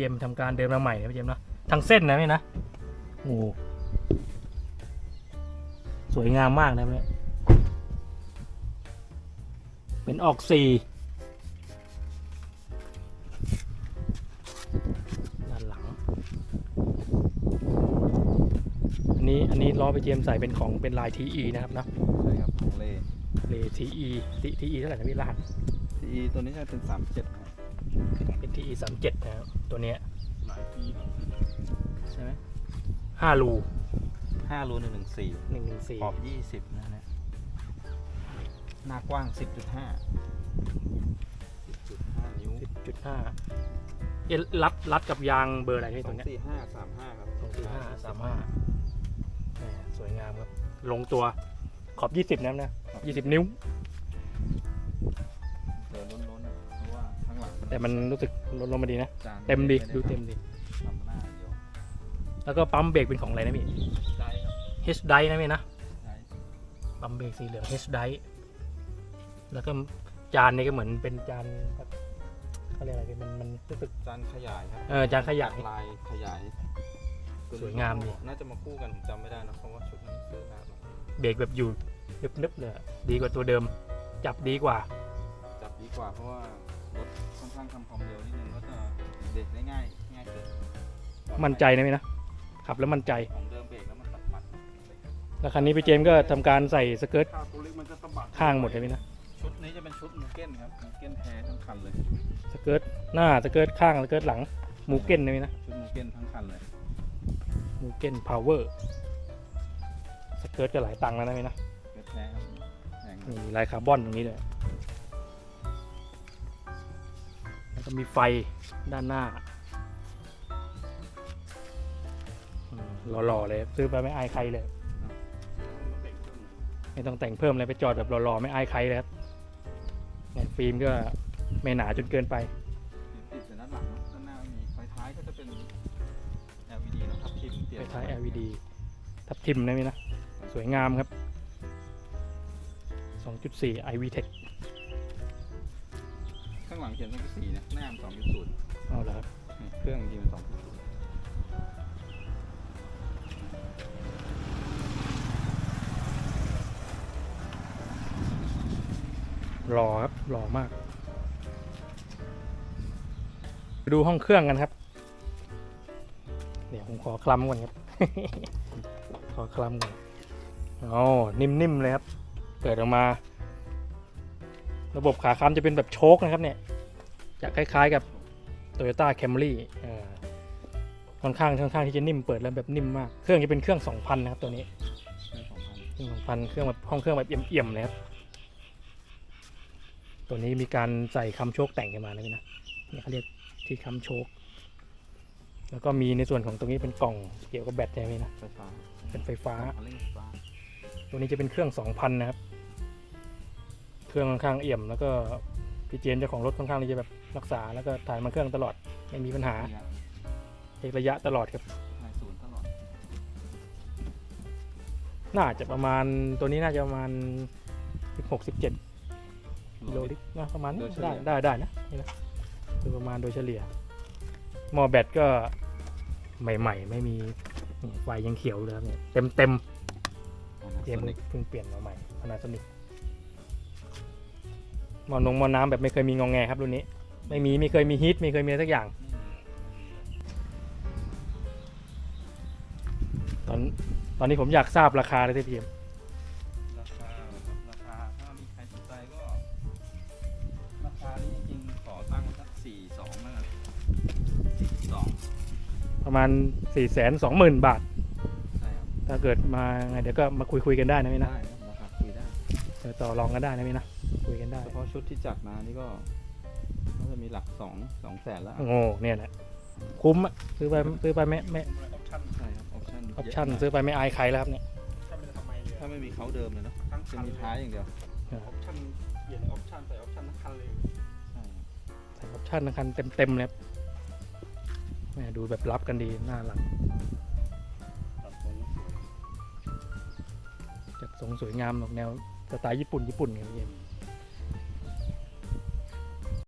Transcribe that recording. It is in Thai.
จมส์ทำการเดินมาใหม่นะพี่เจมส์เนาะทั้งเส้นนะพี่นะโอ้สวยงามมากนะเนี่ยเป็นออกสี่ด้านหลัง อันนี้อันนี้ล้อไปเจมส์ใส่เป็นของเป็นลาย TE นะครับเนาะใช่ครับของเลเล TE TE เท่าไหร่นะพี่รหัสทีตัวนี้จะเป็นสามเจ็ด นะเป็น TE 3 7นะครับตัวเนี้ยหลายปีใช่ไหม5รูห้ารูหนึ่งหนึ่งสี่114ขอบยี่สิบนะเนี่ยหน้ากว้างสิบจุดห้าสิบจุดห้านิ้ว10.5เอ๊ะรัดรัดกับยางเบอร์อะไรพี่สตัอวงเนี้ยสี่ห้าสามห้าครับสองสี่ห้าสามห้าแหมสวยงามครับ ลงตัวขอบ20นะนะ20นิ้ว แต่มันรู้สึกลดลงมาดีนะจานเต็มดีไไดูเต็มดีทำหน้าเดียวแล้วก็ปั๊มเบรกเป็นของอะไรนะพี่ได้ครับ H d i นะพี่นะได้ปั๊มเบรกสีเหลือง H d i แล้วก็จานนี่ก็เหมือนเป็นจานแบบเขาเรียกอะไรพี่มันมันรู้สึกจานขยายครับเออจานขยายลายขยายสวยงามดีน่าจะมาคู่กันผมจำไม่ได้นะเพราะว่าชุดนั้นซื้อนานแล้วเบรกแบบอยู่นึบๆเลยอะดีกว่าตัวเดิม จับดีกว่า จับดีกว่าเพราะว่า รถค่อนข้างทำความเร็วนิดนึงก็จะเบรกได้ง่ายง่ายขึ้นมั่นใจนะพี่นะขับแล้วมั่นใจ ของเดิมเบรกแล้วมันตัดหมัดแล้วคันนี้พี่เจมส์ก็ทำการใส่สเกิร์ตข้าวตัวเล็กมันจะสะบัดข้างหมดเลยพี่นะชุดนี้จะเป็นชุดมูเก้นครับมูเก้นแท้ทั้งคันเลย สเกิร์ตหน้าสเกิร์ตข้างสเกิร์ตหลังมูเก้นนะพี่นะชุดมูเก้นทั้งคันเลยมูเก้นพาวเวอร์สเกิร์ตก็หลายตังค์แล้วนะพี่นะ เกิดแท้ครับแพงนี่มีลายคาร์บอนตรงนี้เลย แล้วก็มีไฟด้านหน้าอืมหล่อๆเลย ซื้อไปไม่อายใครเลย ไม่ต้องแต่งเพิ่มเลยไปจอดแบบหล่อๆไม่อายใครเลยครับเนี่ยฟิล์มก็ไม่หนาจนเกินไปติดแต่ด้านหลังด้านหน้าไม่มีไฟท้ายก็จะเป็น LED แล้วครับทิมเปลี่ยไฟนท้าย LED ทับทิมนะพี่นะ สวยงามครับ 2.4 iV Tech ข้างหลังเขียนเป็นสี่นะหน้าสองจุดศูนย์เอาละครับเครื่องจริงสองจุดศูนย์หล่อครับหล่อมาก ดูห้องเครื่องกันครับ เดี๋ยวผมขอคลำก่อนครับ ขอคลำก่อนอ๋อนิ่มๆเลยครับเปิดออกมา ระบบขาคำจะเป็นแบบโชคนะครับเนี่ยจะคล้ายๆกับ Toyota Camry อ่าค่อนข้างค่อนข้างที่จะนิ่มเปิดแล้วแบบนิ่มมาก เครื่องจะเป็นเครื่อง 2,000 นะครับตัวนี้ใช่สองพันเครื่อง2,000เครื่องแบบห้องเครื่องแบบเอี่ยมๆเลยครับตัวนี้มีการใส่คำโชคแต่งกันมานะพี่นะนี่เขาเรียกที่คำโชค แล้วก็มีในส่วนของตรงนี้เป็นกล่องเกี่ยวกับแบตใช่ไหมนะไฟฟ้าเป็นไฟฟ้าคันเร่งไฟฟ้าตัวนี้จะเป็นเครื่อง 2,000 นะครับ เครื่องค่อนข้างเอี่ยม แล้วก็พี่เจนเจ้าของรถค่อนข้างที่จะแบบรักษาแล้วก็ถ่ายมาเครื่องตลอดไม่มีปัญหาระยะเอกระยะตลอดครับถ่ายศูนย์ตลอดน่าจะประมาณตัวนี้น่าจะประมาณ 16 17กิโลลิตรนะประมาณนี้ได้ได้ได้นะนี่นะโดยประมาณโดยเฉลี่ยหม้อแบตก็ใหม่ ๆ ไม่มีนี่ไฟยังเขียวเลยครับเนี่ยเต็มเต็มๆเกมโซนิกเพิ่งเปลี่ยนมาใหม่พนาโซนิกห มอนงหมอน้ำแบบไม่เคยมีงองแงครับรุ่นนี้ ไม่มีไม่เคยมีฮิตไม่เคยมีอะไรสักอย่าง ตอนตอนนี้ผมอยากทราบราคาเลยที่พีเอ็มราคาราคาถ้ามีใครสนใจก็ ราคานี้จริงๆขอตั้งไว้สักสี่สองแล้วกันสี่สองประมาณ4ี่แสนสองหมื่นบาท ใช่ครับถ้าเกิดมาไงเดี๋ยวก็มาคุยคุยๆกันได้นะพี่นะได้ครับราคาคุยได้ เดี๋ยวต่อรองกันได้นะพี่นะ คุยกันได้เฉพาะชุดที่จัดมานี่ก็น่าจะมีหลักสองสองแสนแล้วโอ้โหเนี่ยแหละคุ้มอะซื้อไปซื้อไปไม่ไม่ออปชั่นใช่ครับออปชั่นออปชั่นซื้อไปไม่อายใครแล้วครับเนี่ยถ้าไม่มีเขาเดิมเลยเนาะจะมีท้ายอย่างเดียวออปชั่นเปลี่ยนออปชั่นใส่ออปชั่นทั้งคันเลยใช่ใส่ออปชั่นทั้งคันเต็มๆเลยครับแหม่ดูแบบรับกันดีหน้าหลังตัดตรงนี้จัดทรงสวยงามออกแนวสไตล์ญี่ปุ่นญี่ปุ่นไงพี่เอ็มส